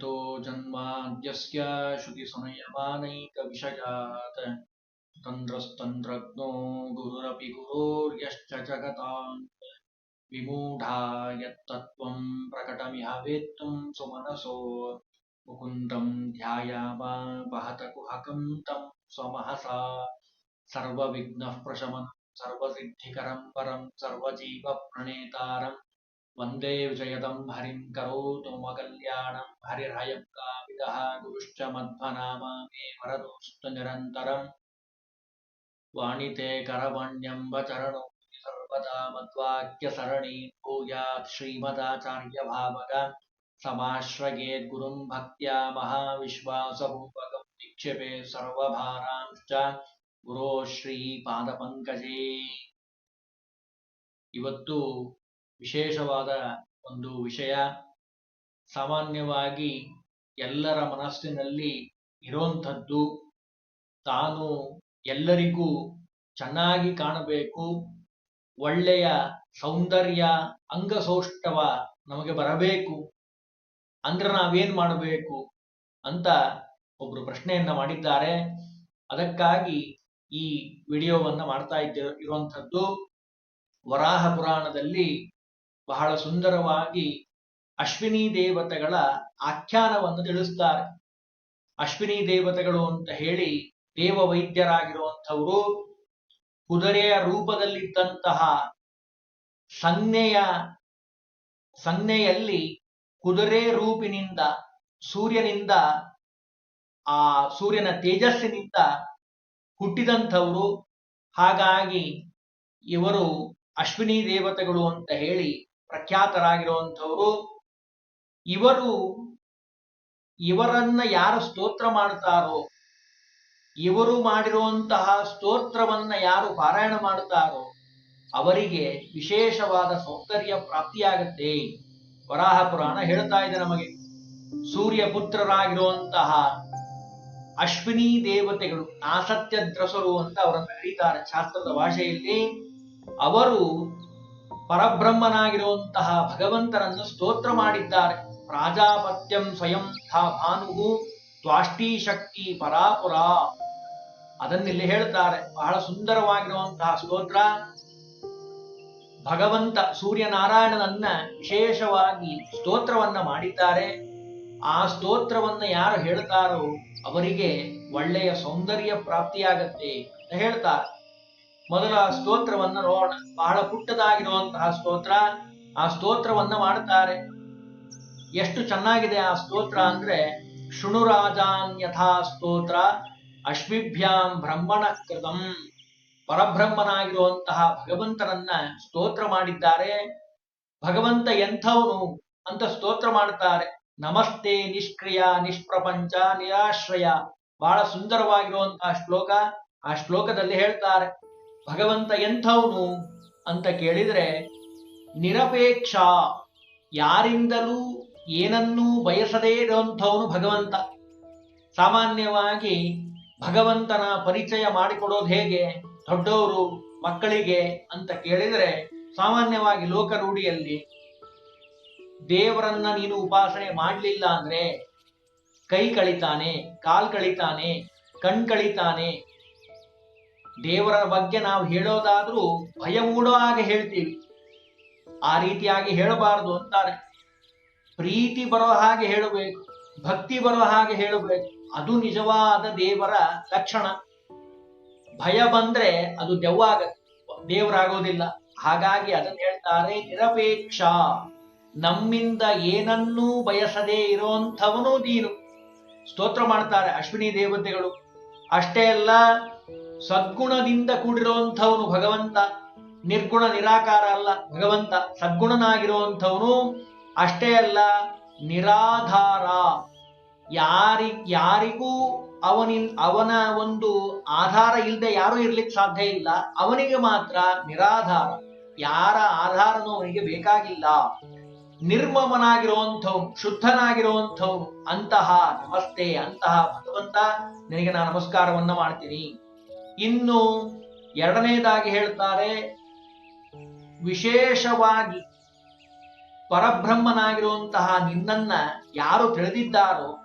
यतो जन्माद्यस्य श्रुतिसमयमानैकविषयात् तन्द्रस्तन्द्रज्ञो गुरुरपि गुरोर्यश्च जगताम् विमूढा यत्तत्त्वं प्रकटमिह वेत्तुं सुमनसो। मुकुन्दं ध्यायामा वहत कुहकं तं स्वमहसा। सर्वविघ्नः प्रशमनं, सर्वसिद्धिकरं परं सर्वजीवप्रणेतारं वन्दे विजयदं हरिं करोतु मम कल्याणं हरिर्हयं कामिदः गुरुश्च मध्वनामा मे वरदोऽस्तु निरन्तरम् वाणिते करवण्यम्बचरणो सर्वदा मद्वाक्यसरणी भूयात् श्रीमदाचार्यभावग समाश्रयेद्गुरुं भक्त्या महाविश्वासपूर्वकं निक्षेपे सर्वभारांश्च ಗುರೋ ಶ್ರೀ ಪಾದಪಂಕಜೇ ಇವತ್ತು ವಿಶೇಷವಾದ ಒಂದು ವಿಷಯ. ಸಾಮಾನ್ಯವಾಗಿ ಎಲ್ಲರ ಮನಸ್ಸಿನಲ್ಲಿ ಇರೋಂಥದ್ದು ತಾನು ಎಲ್ಲರಿಗೂ ಚೆನ್ನಾಗಿ ಕಾಣಬೇಕು. ಒಳ್ಳೆಯ ಸೌಂದರ್ಯ, ಅಂಗಸೌಷ್ಠವ ನಮಗೆ ಬರಬೇಕು. ಅಂದ್ರೆ ನಾವೇನ್ ಮಾಡಬೇಕು ಅಂತ ಒಬ್ರು ಪ್ರಶ್ನೆಯನ್ನ ಮಾಡಿದ್ದಾರೆ. ಅದಕ್ಕಾಗಿ ಈ ವಿಡಿಯೋವನ್ನ ಮಾಡ್ತಾ ಇದ್ದ ಇರುವಂಥದ್ದು. ವರಾಹ ಪುರಾಣದಲ್ಲಿ ಬಹಳ ಸುಂದರವಾಗಿ ಅಶ್ವಿನಿ ದೇವತೆಗಳ ಆಖ್ಯಾನವನ್ನು ತಿಳಿಸ್ತಾರೆ. ಅಶ್ವಿನಿ ದೇವತೆಗಳು ಅಂತ ಹೇಳಿ ದೇವ ವೈದ್ಯರಾಗಿರುವಂಥವರು ಕುದುರೆಯ ರೂಪದಲ್ಲಿದ್ದಂತಹ ಸಂಜ್ಞೆಯ ಸಂಜ್ಞೆಯಲ್ಲಿ ಕುದುರೆ ರೂಪಿನಿಂದ ಸೂರ್ಯನಿಂದ ಆ ಸೂರ್ಯನ ತೇಜಸ್ಸಿನಿಂದ ಹುಟ್ಟಿದಂಥವರು. ಹಾಗಾಗಿ ಇವರು ಅಶ್ವಿನಿ ದೇವತೆಗಳು ಅಂತ ಹೇಳಿ ಪ್ರಖ್ಯಾತರಾಗಿರುವಂಥವರು, ಇವರು ಇವರನ್ನ ಯಾರು ಸ್ತೋತ್ರ ಮಾಡುತ್ತಾರೋ, ಇವರು ಮಾಡಿರುವಂತಹ ಸ್ತೋತ್ರವನ್ನ ಯಾರು ಪಾರಾಯಣ ಮಾಡುತ್ತಾರೋ, ಅವರಿಗೆ ವಿಶೇಷವಾದ ಸೌಂದರ್ಯ ಪ್ರಾಪ್ತಿಯಾಗತ್ತೆ. ವರಾಹ ಪುರಾಣ ಹೇಳ್ತಾ ಇದೆ ನಮಗೆ. ಸೂರ್ಯ ಪುತ್ರರಾಗಿರುವಂತಹ ಅಶ್ವಿನಿ ದೇವತೆಗಳು, ನಾಸತ್ಯದ್ರಸರು ಅಂತ ಅವರನ್ನು ಕರೀತಾರೆ ಶಾಸ್ತ್ರದ ಭಾಷೆಯಲ್ಲಿ. ಅವರು ಪರಬ್ರಹ್ಮನಾಗಿರುವಂತಹ ಭಗವಂತನನ್ನು ಸ್ತೋತ್ರ ಮಾಡಿದ್ದಾರೆ. ಪ್ರಾಜಾಪತ್ಯಂ ಸ್ವಯಂ ಥಾ ಭಾನುವು ತ್ವಾಷ್ಟೀಶಕ್ತಿ ಪರಾಪುರ. ಅದನ್ನಿಲ್ಲಿ ಹೇಳ್ತಾರೆ, ಬಹಳ ಸುಂದರವಾಗಿರುವಂತಹ ಸ್ತೋತ್ರ. ಭಗವಂತ ಸೂರ್ಯನಾರಾಯಣನನ್ನ ವಿಶೇಷವಾಗಿ ಸ್ತೋತ್ರವನ್ನ ಮಾಡಿದ್ದಾರೆ. ಆ ಸ್ತೋತ್ರವನ್ನ ಯಾರು ಹೇಳ್ತಾರೋ ಅವರಿಗೆ ಒಳ್ಳೆಯ ಸೌಂದರ್ಯ ಪ್ರಾಪ್ತಿಯಾಗತ್ತೆ ಅಂತ ಹೇಳ್ತಾರೆ. ಮೊದಲ ಸ್ತೋತ್ರವನ್ನ ನೋಡೋಣ. ಬಹಳ ಪುಟ್ಟದಾಗಿರುವಂತಹ ಸ್ತೋತ್ರ. ಆ ಸ್ತೋತ್ರವನ್ನ ಮಾಡುತ್ತಾರೆ. ಎಷ್ಟು ಚೆನ್ನಾಗಿದೆ ಆ ಸ್ತೋತ್ರ ಅಂದ್ರೆ ಶೃಣುರಾಜಾನ್ಯಥಾ ಸ್ತೋತ್ರ, ಅಶ್ವಿಭ್ಯಾಂ ಬ್ರಹ್ಮಣ ಕೃತಂ. ಪರಬ್ರಹ್ಮನಾಗಿರುವಂತಹ ಭಗವಂತನನ್ನ ಸ್ತೋತ್ರ ಮಾಡಿದ್ದಾರೆ. ಭಗವಂತ ಎಂಥವನು ಅಂತ ಸ್ತೋತ್ರ ಮಾಡುತ್ತಾರೆ. ನಮಸ್ತೆ ನಿಷ್ಕ್ರಿಯ, ನಿಷ್ಪ್ರಪಂಚ, ನಿರಾಶ್ರಯ. ಬಹಳ ಸುಂದರವಾಗಿರುವಂತಹ ಶ್ಲೋಕ. ಆ ಶ್ಲೋಕದಲ್ಲಿ ಹೇಳ್ತಾರೆ ಭಗವಂತ ಎಂಥವನು ಅಂತ ಕೇಳಿದರೆ, ನಿರಪೇಕ್ಷ, ಯಾರಿಂದಲೂ ಏನನ್ನೂ ಬಯಸದೇ ಇರುವಂಥವನು ಭಗವಂತ. ಸಾಮಾನ್ಯವಾಗಿ ಭಗವಂತನ ಪರಿಚಯ ಮಾಡಿಕೊಡೋದು ಹೇಗೆ, ದೊಡ್ಡವರು, ಮಕ್ಕಳಿಗೆ ಅಂತ ಕೇಳಿದರೆ, ಸಾಮಾನ್ಯವಾಗಿ ಲೋಕ ರೂಢಿಯಲ್ಲಿ ದೇವರನ್ನ ನೀನು ಉಪಾಸನೆ ಮಾಡಲಿಲ್ಲ ಅಂದ್ರೆ, ಕೈ ಕಳಿತಾನೆ, ಕಾಲ್ ಕಳಿತಾನೆ, ಕಣ್ ಕಳಿತಾನೆ ದೇವರ ಬಗ್ಗೆ ನಾವು ಹೇಳೋದಾದ್ರೂ ಭಯ ಮೂಡೋ ಹಾಗೆ ಹೇಳ್ತೀವಿ. ಆ ರೀತಿಯಾಗಿ ಹೇಳಬಾರದು ಅಂತಾರೆ. ಪ್ರೀತಿ ಬರೋ ಹಾಗೆ ಹೇಳಬೇಕು, ಭಕ್ತಿ ಬರೋ ಹಾಗೆ ಹೇಳಬೇಕು. ಅದು ನಿಜವಾದ ದೇವರ ಲಕ್ಷಣ. ಭಯ ಬಂದ್ರೆ ಅದು ದೆವ್ವಾಗ ದೇವರಾಗೋದಿಲ್ಲ. ಹಾಗಾಗಿ ಅದನ್ನ ಹೇಳ್ತಾರೆ ನಿರಪೇಕ್ಷ. ನಮ್ಮಿಂದ ಏನನ್ನೂ ಬಯಸದೇ ಇರೋಂಥವನು ನೀನು. ಸ್ತೋತ್ರ ಮಾಡ್ತಾರೆ ಅಶ್ವಿನಿ ದೇವತೆಗಳು. ಅಷ್ಟೇ ಅಲ್ಲ ಸದ್ಗುಣದಿಂದ ಕೂಡಿರುವಂಥವನು ಭಗವಂತ, ನಿರ್ಗುಣ ನಿರಾಕಾರ ಅಲ್ಲ, ಭಗವಂತ ಸದ್ಗುಣನಾಗಿರುವಂಥವನು ಅಷ್ಟೇ ಅಲ್ಲ, ನಿರಾಧಾರ. ಯಾರಿ, ಯಾರಿಗೂ ಅವನಿನ್, ಅವನ ಒಂದು ಆಧಾರ ಇಲ್ಲದೆ ಯಾರು ಇರ್ಲಿಕ್ಕೆ ಸಾಧ್ಯ ಇಲ್ಲ. ಅವನಿಗೆ ಮಾತ್ರ ನಿರಾಧಾರ. ಯಾರ ಆಧಾರನೂ ಅವನಿಗೆ ಬೇಕಾಗಿಲ್ಲ. ನಿರ್ಮಮನಾಗಿರುವಂಥವು ಶುದ್ಧನಾಗಿರುವಂಥವು ಅಂತಹ ನಮಸ್ತೆ ಅಂತಹ ಭಗವಂತ ನಿನಗೆ ನಾನು ನಮಸ್ಕಾರವನ್ನ ಮಾಡ್ತೀನಿ. ಇನ್ನು ಎರಡನೇದಾಗಿ ಹೇಳ್ತಾರೆ, ವಿಶೇಷವಾಗಿ ಪರಬ್ರಹ್ಮನಾಗಿರುವಂತಹ ನಿನ್ನನ್ನ ಯಾರು ತಿಳಿದಿದ್ದಾರೋ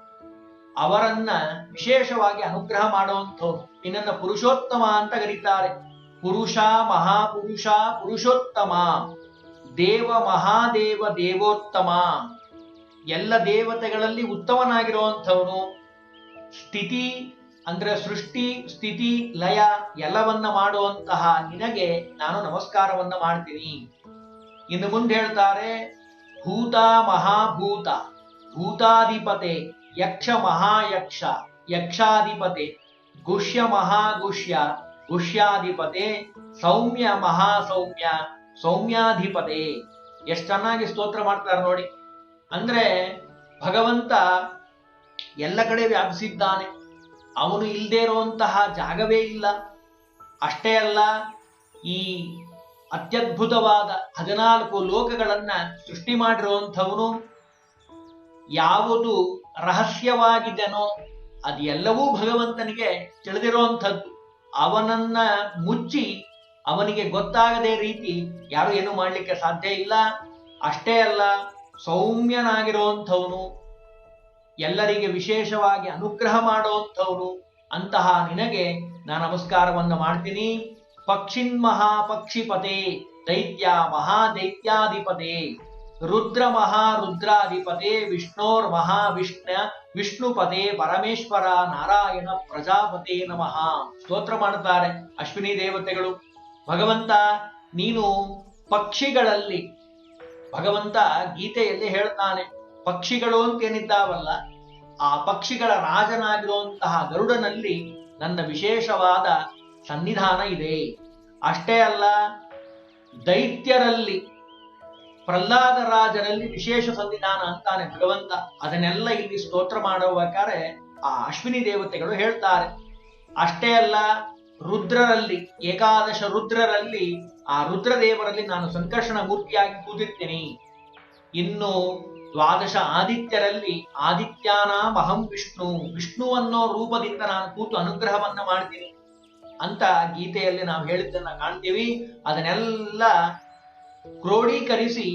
ಅವರನ್ನ ವಿಶೇಷವಾಗಿ ಅನುಗ್ರಹ ಮಾಡುವಂಥವ್ರು. ನಿನ್ನನ್ನ ಪುರುಷೋತ್ತಮ ಅಂತ ಕರೀತಾರೆ. ಪುರುಷ, ಮಹಾಪುರುಷ, ಪುರುಷೋತ್ತಮ, ದೇವ, ಮಹಾದೇವ, ದೇವೋತ್ತಮ. ಎಲ್ಲ ದೇವತೆಗಳಲ್ಲಿ ಉತ್ತಮನಾಗಿರುವಂಥವನು. ಸ್ಥಿತಿ ಅಂದ್ರೆ ಸೃಷ್ಟಿ, ಸ್ಥಿತಿ, ಲಯ ಎಲ್ಲವನ್ನ ಮಾಡುವಂತಹ ನಿನಗೆ ನಾನು ನಮಸ್ಕಾರವನ್ನ ಮಾಡ್ತೀನಿ. ಇನ್ನು ಮುಂದೆ ಹೇಳ್ತಾರೆ, ಭೂತ ಮಹಾಭೂತ. ಭೂತಾಧಿಪತೆ, ಯಕ್ಷ ಮಹಾಯಕ್ಷ, ಯಕ್ಷಾಧಿಪತೆ, ಗುಷ್ಯ ಮಹಾಗುಷ್ಯ, ಗುಷ್ಯಾಧಿಪತೆ, ಸೌಮ್ಯ ಮಹಾಸೌಮ್ಯ, ಸೌಮ್ಯಾಧಿಪತೆ. ಎಷ್ಟು ಚೆನ್ನಾಗಿ ಸ್ತೋತ್ರ ಮಾಡ್ತಾರೆ ನೋಡಿ. ಅಂದ್ರೆ ಭಗವಂತ ಎಲ್ಲ ಕಡೆ ವ್ಯಾಪಿಸಿದ್ದಾನೆ. ಅವನು ಇಲ್ಲದೆ ಇರುವಂತಹ ಜಾಗವೇ ಇಲ್ಲ. ಅಷ್ಟೇ ಅಲ್ಲ, ಈ ಅತ್ಯದ್ಭುತವಾದ ಹದಿನಾಲ್ಕು ಲೋಕಗಳನ್ನು ಸೃಷ್ಟಿ ಮಾಡಿರುವಂಥವನು ಯಾವುದು ರಹಸ್ಯವಾಗಿದೆನೋ ಅದೆಲ್ಲವೂ ಭಗವಂತನಿಗೆ ತಿಳಿದಿರುವಂಥದ್ದು. ಅವನನ್ನ ಮುಚ್ಚಿ ಅವನಿಗೆ ಗೊತ್ತಾಗದೆ ರೀತಿ ಯಾರು ಏನು ಮಾಡಲಿಕ್ಕೆ ಸಾಧ್ಯ ಇಲ್ಲ. ಅಷ್ಟೇ ಅಲ್ಲ, ಸೌಮ್ಯನಾಗಿರುವಂಥವನು ಎಲ್ಲರಿಗೆ ವಿಶೇಷವಾಗಿ ಅನುಗ್ರಹ ಮಾಡುವಂಥವನು ಅಂತಹ ನಿನಗೆ ನಾನು ನಮಸ್ಕಾರವನ್ನು ಮಾಡ್ತೀನಿ. ಪಕ್ಷಿನ್ ಮಹಾಪಕ್ಷಿಪತೆ, ದೈತ್ಯ ಮಹಾದೈತ್ಯಾಧಿಪತೆ, ರುದ್ರ ಮಹಾ ಮಹಾರುದ್ರಾಧಿಪತೆ, ವಿಷ್ಣೋರ್ ಮಹಾವಿಷ್ಣ, ವಿಷ್ಣುಪತೆ, ಪರಮೇಶ್ವರ ನಾರಾಯಣ ಪ್ರಜಾಪತಿ ನಮಃ. ಸ್ತೋತ್ರ ಮಾಡುತ್ತಾರೆ ಅಶ್ವಿನಿ ದೇವತೆಗಳು. ಭಗವಂತ, ನೀನು ಪಕ್ಷಿಗಳಲ್ಲಿ, ಭಗವಂತ ಗೀತೆಯಲ್ಲಿ ಹೇಳ್ತಾನೆ. ಪಕ್ಷಿಗಳು ಅಂತೇನಿದ್ದಾವಲ್ಲ ಆ ಪಕ್ಷಿಗಳ ರಾಜನಾಗಿರುವಂತಹ ಗರುಡನಲ್ಲಿ ನನ್ನ ವಿಶೇಷವಾದ ಸನ್ನಿಧಾನ ಇದೆ. ಅಷ್ಟೇ ಅಲ್ಲ, ದೈತ್ಯರಲ್ಲಿ, ಪ್ರಹ್ಲಾದ ರಾಜರಲ್ಲಿ ವಿಶೇಷ ಸನ್ನಿಧಾನ ಅಂತಾನೆ ಭಗವಂತ ಅದನ್ನೆಲ್ಲ ಇಲ್ಲಿ ಸ್ತೋತ್ರ ಮಾಡುವಬೇಕಾದ್ರೆ ಆ ಅಶ್ವಿನಿ ದೇವತೆಗಳು ಹೇಳ್ತಾರೆ. ಅಷ್ಟೇ ಅಲ್ಲ, ರುದ್ರರಲ್ಲಿ, ಏಕಾದಶ ರುದ್ರರಲ್ಲಿ ಆ ರುದ್ರದೇವರಲ್ಲಿ ನಾನು ಸಂಕರ್ಷಣ ಮೂರ್ತಿಯಾಗಿ ಕೂತಿರ್ತೇನೆ. ಇನ್ನು ದ್ವಾದಶ ಆದಿತ್ಯರಲ್ಲಿ ಆದಿತ್ಯಾನಾಂ ಮಹಂ ವಿಷ್ಣು. ವಿಷ್ಣು ಅನ್ನೋ ರೂಪದಿಂದ ನಾನು ಕೂತು ಅನುಗ್ರಹವನ್ನ ಮಾಡ್ತೀನಿ ಅಂತ ಗೀತೆಯಲ್ಲಿ ನಾವು ಹೇಳಿದ್ದನ್ನ ಕಾಣ್ತೀವಿ. ಅದನ್ನೆಲ್ಲ ಕ್ರೋಢೀಕರಿಸಿ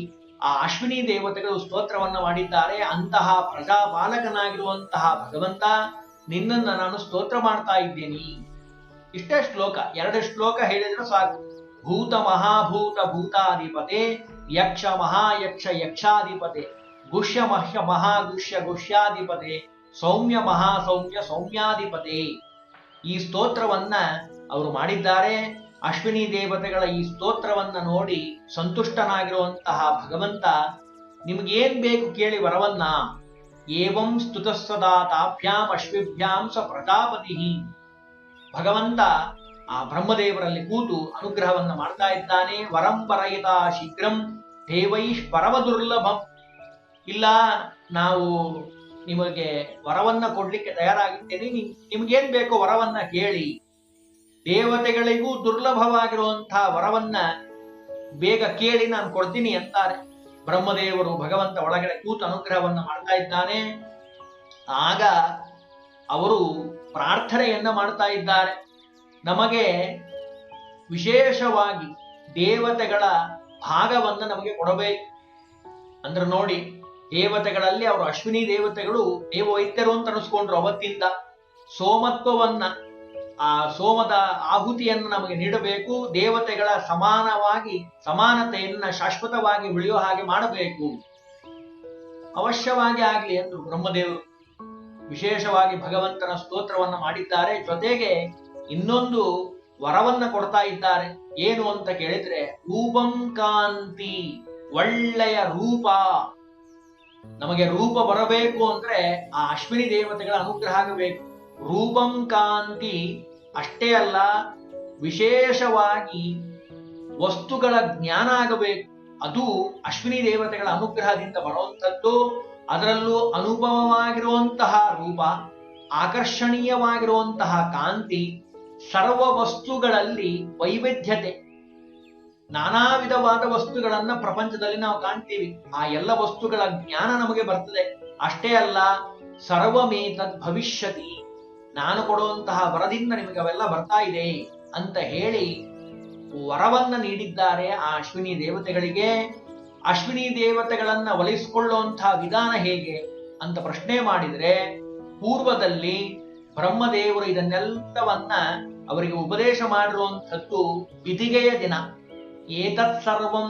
ಆ ಅಶ್ವಿನಿ ದೇವತೆಗಳು ಸ್ತೋತ್ರವನ್ನ ಮಾಡಿದ್ದಾರೆ. ಅಂತಹ ಪ್ರಜಾಪಾಲಕನಾಗಿರುವಂತಹ ಭಗವಂತ, ನಿನ್ನನ್ನ ನಾನು ಸ್ತೋತ್ರ ಮಾಡ್ತಾ ಇದ್ದೇನೆ. ಇಷ್ಟೇ ಶ್ಲೋಕ, ಎರಡು ಶ್ಲೋಕ ಹೇಳಿದ್ರೆ ಸಾಕು. ಭೂತ ಮಹಾಭೂತ ಭೂತಾಧಿಪತೆ, ಯಕ್ಷ ಮಹಾಯಕ್ಷ ಯಕ್ಷಾಧಿಪತೆ. ಗುಷ್ಯ ಮಹ್ಯ ಮಹಾಗುಷ್ಯ ಗುಷ್ಯಾಧಿಪತೆ, ಸೌಮ್ಯ ಮಹಾಸೌಮ್ಯ ಸೌಮ್ಯಾಧಿಪತೆ. ಈ ಸ್ತೋತ್ರವನ್ನ ಅವರು ಮಾಡಿದ್ದಾರೆ. ಅಶ್ವಿನಿ ದೇವತೆಗಳ ಈ ಸ್ತೋತ್ರವನ್ನ ನೋಡಿ ಸಂತುಷ್ಟನಾಗಿರುವಂತಹ ಭಗವಂತ ನಿಮ್ಗೇನ್ ಬೇಕು ಕೇಳಿ ವರವನ್ನ. ಏವಂ ಸ್ತುತ ಸದಾ ತಾಭ್ಯಾಂ ಅಶ್ವಿಭ್ಯಾಂ ಸ ಪ್ರಜಾಪತಿ ಭಗವಂತ ಆ ಬ್ರಹ್ಮದೇವರಲ್ಲಿ ಕೂತು ಅನುಗ್ರಹವನ್ನ ಮಾಡ್ತಾ ಇದ್ದಾನೆ. ವರಂ ಪರಯಿತ ಶೀಘ್ರಂ ದೇವೈಶ್ ಪರಮ ದುರ್ಲಭಂ ಇಲ್ಲ, ನಾವು ನಿಮಗೆ ವರವನ್ನ ಕೊಡ್ಲಿಕ್ಕೆ ತಯಾರಾಗಿದ್ದೇನೆ. ನಿಮ್- ನಿಮ್ಗೇನ್ ಬೇಕೋ ವರವನ್ನ ಕೇಳಿ. ದೇವತೆಗಳಿಗೂ ದುರ್ಲಭವಾಗಿರುವಂತಹ ವರವನ್ನ ಬೇಗ ಕೇಳಿ ನಾನು ಕೊಡ್ತೀನಿ ಅಂತಾರೆ. ಬ್ರಹ್ಮದೇವರು ಭಗವಂತ ಒಳಗಡೆ ಕೂತು ಅನುಗ್ರಹವನ್ನ ಮಾಡ್ತಾ ಇದ್ದಾನೆ. ಆಗ ಅವರು ಪ್ರಾರ್ಥನೆಯನ್ನ ಮಾಡ್ತಾ ಇದ್ದಾರೆ. ನಮಗೆ ವಿಶೇಷವಾಗಿ ದೇವತೆಗಳ ಭಾಗವನ್ನು ನಮಗೆ ಕೊಡಬೇಕು. ಅಂದ್ರೆ ನೋಡಿ ದೇವತೆಗಳಲ್ಲಿ ಅವರು ಅಶ್ವಿನಿ ದೇವತೆಗಳು ದೇವವೈದ್ಯರು ಅಂತ ಅನಿಸ್ಕೊಂಡ್ರು ಅವತ್ತಿಂದ. ಸೋಮತ್ವವನ್ನ, ಆ ಸೋಮದ ಆಹುತಿಯನ್ನು ನಮಗೆ ನೀಡಬೇಕು, ದೇವತೆಗಳ ಸಮಾನವಾಗಿ, ಸಮಾನತೆಯನ್ನ ಶಾಶ್ವತವಾಗಿ ಉಳಿಯೋ ಹಾಗೆ ಮಾಡಬೇಕು. ಅವಶ್ಯವಾಗಿ ಆಗಲಿ ಎಂದು ಬ್ರಹ್ಮದೇವರು ವಿಶೇಷವಾಗಿ ಭಗವಂತನ ಸ್ತೋತ್ರವನ್ನು ಮಾಡಿದ್ದಾರೆ. ಜೊತೆಗೆ ಇನ್ನೊಂದು ವರವನ್ನ ಕೊಡ್ತಾ ಇದ್ದಾರೆ. ಏನು ಅಂತ ಕೇಳಿದ್ರೆ, ರೂಪಂ ಕಾಂತಿ, ಒಳ್ಳೆಯ ರೂಪ. ನಮಗೆ ರೂಪ ಬರಬೇಕು ಅಂದ್ರೆ ಆ ಅಶ್ವಿನಿ ದೇವತೆಗಳ ಅನುಗ್ರಹ ಆಗಬೇಕು. ರೂಪಂ ಕಾಂತಿ ಅಷ್ಟೇ ಅಲ್ಲ, ವಿಶೇಷವಾಗಿ ವಸ್ತುಗಳ ಜ್ಞಾನ ಆಗಬೇಕು. ಅದು ಅಶ್ವಿನಿ ದೇವತೆಗಳ ಅನುಗ್ರಹದಿಂದ ಬರುವಂಥದ್ದು. ಅದರಲ್ಲೂ ಅನುಭವವಾಗಿರುವಂತಹ ರೂಪ, ಆಕರ್ಷಣೀಯವಾಗಿರುವಂತಹ ಕಾಂತಿ, ಸರ್ವ ವಸ್ತುಗಳಲ್ಲಿ ವೈವಿಧ್ಯತೆ. ನಾನಾ ವಿಧವಾದ ವಸ್ತುಗಳನ್ನ ಪ್ರಪಂಚದಲ್ಲಿ ನಾವು ಕಾಣ್ತೀವಿ. ಆ ಎಲ್ಲ ವಸ್ತುಗಳ ಜ್ಞಾನ ನಮಗೆ ಬರ್ತದೆ. ಅಷ್ಟೇ ಅಲ್ಲ ಸರ್ವಮೇತದ್ ಭವಿಷ್ಯತಿ. ನಾನು ಕೊಡುವಂತಹ ವರದಿಂದ ನಿಮಗೆ ಅವೆಲ್ಲ ಬರ್ತಾ ಇದೆ ಅಂತ ಹೇಳಿ ವರವನ್ನ ನೀಡಿದ್ದಾರೆ ಆ ಅಶ್ವಿನಿ ದೇವತೆಗಳಿಗೆ. ಅಶ್ವಿನಿ ದೇವತೆಗಳನ್ನ ಒಲಿಸಿಕೊಳ್ಳುವಂತಹ ವಿಧಾನ ಹೇಗೆ ಅಂತ ಪ್ರಶ್ನೆ ಮಾಡಿದ್ರೆ, ಪೂರ್ವದಲ್ಲಿ ಬ್ರಹ್ಮದೇವರು ಇದನ್ನೆಲ್ಲವನ್ನ ಅವರಿಗೆ ಉಪದೇಶ ಮಾಡಿರುವಂಥದ್ದು ಬಿದಿಗೆಯ ದಿನ. ಏತತ್ ಸರ್ವಂ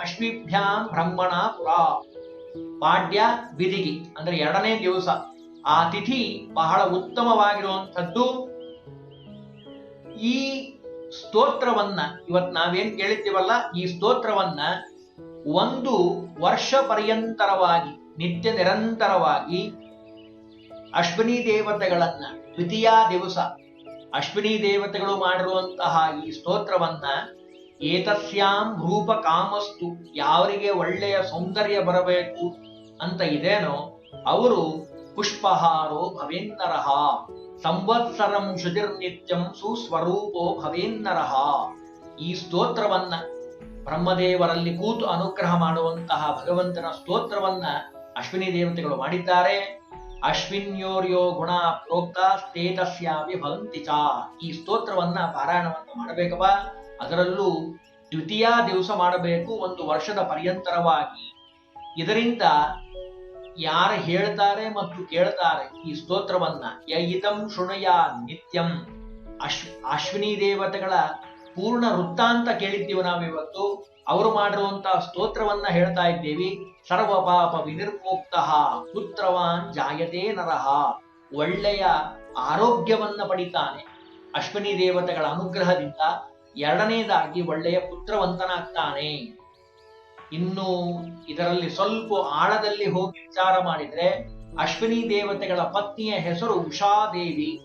ಅಶ್ವಿಭ್ಯಾಂ ಬ್ರಹ್ಮಣ ಪುರ ಪಾಡ್ಯ ಬಿದಿಗಿ ಅಂದ್ರೆ ಎರಡನೇ ದಿವಸ, ಆ ತಿಥಿ ಬಹಳ ಉತ್ತಮವಾಗಿರುವಂಥದ್ದು. ಈ ಸ್ತೋತ್ರವನ್ನ ಇವತ್ ನಾವೇನ್ ಕೇಳಿದ್ದೀವಲ್ಲ, ಈ ಸ್ತೋತ್ರವನ್ನ ಒಂದು ವರ್ಷ ಪರ್ಯಂತರವಾಗಿ, ನಿತ್ಯ ನಿರಂತರವಾಗಿ ಅಶ್ವಿನಿ ದೇವತೆಗಳನ್ನ ದ್ವಿತೀಯ ದಿವಸ, ಅಶ್ವಿನಿ ದೇವತೆಗಳು ಮಾಡಿರುವಂತಹ ಈ ಸ್ತೋತ್ರವನ್ನ ಏತಸ್ಯಾಂ ರೂಪ ಕಾಮಸ್ತು ಯಾವರಿಗೆ ಒಳ್ಳೆಯ ಸೌಂದರ್ಯ ಬರಬೇಕು ಅಂತ ಇದೇನೋ, ಅವರು ಪುಷ್ಪಹಾರೋ ಭವೇನ್ನರಹ ಸಂವತ್ಸರಂ ಶುಚಿರ್ನಿತ್ಯಂ ಸುಸ್ವರೂಪೋ ಭವೇನ್ನರಹ ಈ ಸ್ತೋತ್ರವನ್ನ ಬ್ರಹ್ಮದೇವರಲ್ಲಿ ಕೂತು ಅನುಗ್ರಹ ಮಾಡುವಂತಹ ಭಗವಂತನ ಸ್ತೋತ್ರವನ್ನ ಅಶ್ವಿನಿ ದೇವತೆಗಳು ಮಾಡಿದ್ದಾರೆ. ಅಶ್ವಿನ್ಯೋರ್ಯೋ ಗುಣ ಪ್ರೋಕ್ತ ಸ್ಥೇತಸ್ಯಾವಿ ಭವಂತಿ ಚ. ಈ ಸ್ತೋತ್ರವನ್ನ ಪಾರಾಯಣವನ್ನು ಮಾಡಬೇಕಪ್ಪ. ಅದರಲ್ಲೂ ದ್ವಿತೀಯ ದಿವಸ ಮಾಡಬೇಕು ಒಂದು ವರ್ಷದ ಪರ್ಯಂತರವಾಗಿ. ಇದರಿಂದ ಯಾರು ಹೇಳ್ತಾರೆ ಮತ್ತು ಕೇಳ್ತಾರೆ ಈ ಸ್ತೋತ್ರವನ್ನ. ಯಯಿತಂ ಶೃಣಯ ನಿತ್ಯಂ. ಅಶ್ ಅಶ್ವಿನಿ ದೇವತೆಗಳ ಪೂರ್ಣ ವೃತ್ತಾಂತ ಕೇಳಿದ್ದೀವಿ ನಾವಿವತ್ತು ಅವರು ಮಾಡಿರುವಂತಹ ಸ್ತೋತ್ರವನ್ನ ಹೇಳ್ತಾ ಇದ್ದೇವೆ. ಸರ್ವ ಪಾಪ ವಿನಿರ್ಮುಕ್ತ ಪುತ್ರವಾನ್ ಜಾಯತೆ ನರಹ ಒಳ್ಳೆಯ ಆರೋಗ್ಯವನ್ನ ಪಡಿತಾನೆ ಅಶ್ವಿನಿ ದೇವತೆಗಳ ಅನುಗ್ರಹದಿಂದ. ಎರಡನೇದಾಗಿ ಒಳ್ಳೆಯ ಪುತ್ರವಂತನಾಗ್ತಾನೆ. ಇನ್ನು ಇದರಲ್ಲಿ ಸ್ವಲ್ಪ ಆಳದಲ್ಲಿ ಹೋಗಿ ವಿಚಾರ ಮಾಡಿದ್ರೆ ಅಶ್ವಿನಿ ದೇವತೆಗಳ ಪತ್ನಿಯ ಹೆಸರು ಉಷಾದೇವಿ.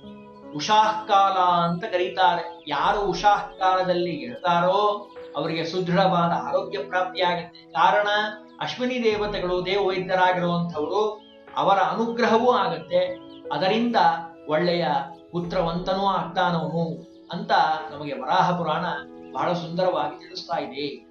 ಉಷಾಹ್ಕಾಲ ಅಂತ ಕರೀತಾರೆ. ಯಾರು ಉಷಾಹ್ಕಾಲದಲ್ಲಿ ಇರ್ತಾರೋ ಅವರಿಗೆ ಸುದೃಢವಾದ ಆರೋಗ್ಯ ಪ್ರಾಪ್ತಿಯಾಗುತ್ತೆ. ಕಾರಣ ಅಶ್ವಿನಿ ದೇವತೆಗಳು ದೇವವೈದ್ಯರಾಗಿರುವಂಥವರು ಅವರ ಅನುಗ್ರಹವೂ ಆಗತ್ತೆ. ಅದರಿಂದ ಒಳ್ಳೆಯ ಪುತ್ರವಂತನೂ ಆಗ್ತಾನವನು. ಅಂತ ನಮಗೆ ವರಾಹ ಪುರಾಣ ಬಹಳ ಸುಂದರವಾಗಿ ತಿಳಿಸ್ತಾ ಇದೆ.